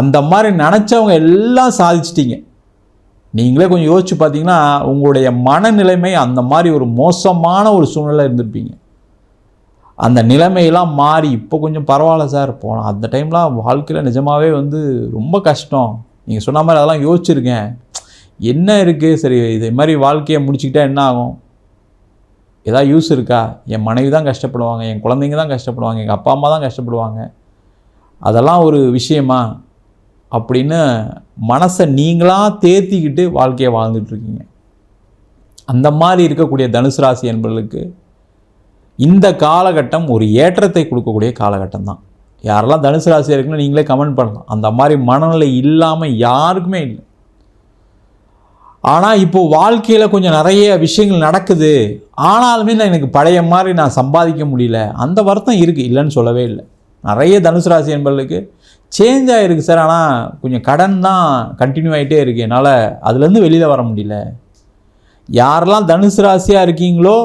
அந்த மாதிரி நினச்சவங்க எல்லாம் சாதிச்சிட்டிங்க. நீங்களே கொஞ்சம் யோசிச்சு பார்த்தீங்கன்னா உங்களுடைய மனநிலைமை அந்த மாதிரி ஒரு மோசமான ஒரு சூழ்நிலை இருந்திருப்பீங்க. அந்த நிலைமையெல்லாம் மாறி இப்போ கொஞ்சம் பரவாயில்ல சார். போனோம் அந்த டைம்லாம் வாழ்க்கையில் நிஜமாகவே வந்து ரொம்ப கஷ்டம். நீங்கள் சொன்ன மாதிரி அதெல்லாம் யோசிச்சிருக்கேன். என்ன இருக்குது சரி இதே மாதிரி வாழ்க்கையை முடிச்சுக்கிட்டா என்ன ஆகும்? ஏதாவது யூஸ் இருக்கா? என் மனைவி தான் கஷ்டப்படுவாங்க என் குழந்தைங்க தான் கஷ்டப்படுவாங்க எங்கள் அப்பா அம்மா தான் கஷ்டப்படுவாங்க. அதெல்லாம் ஒரு விஷயமா? அப்படின்னு மனசை நீங்களாக தேர்த்திக்கிட்டு வாழ்க்கையை வாழ்ந்துட்டுருக்கீங்க அந்த மாதிரி இருக்கக்கூடிய தனுசு ராசி என்பவர்களுக்கு இந்த காலகட்டம் ஒரு ஏற்றத்தை கொடுக்கக்கூடிய காலகட்டம் தான். யாரெல்லாம் தனுசு ராசி இருக்குன்னு நீங்களே கமெண்ட் பண்ணலாம். அந்த மாதிரி மனநிலை இல்லாமல் யாருக்குமே இல்லை. ஆனால் இப்போது வாழ்க்கையில் கொஞ்சம் நிறைய விஷயங்கள் நடக்குது. ஆனாலுமே நான் எனக்கு பழைய மாதிரி நான் சம்பாதிக்க முடியல. அந்த வருத்தம் இருக்குது இல்லைன்னு சொல்லவே இல்லை. நிறைய தனுசு ராசி என்பர்களுக்கு சேஞ்ச் ஆகிருக்கு சார். ஆனால் கொஞ்சம் கடன் தான் கண்டினியூ ஆகிட்டே இருக்குது என்னால் அதுலேருந்து வெளியில் வர முடியல. யாரெல்லாம் தனுசு ராசியாக இருக்கீங்களோ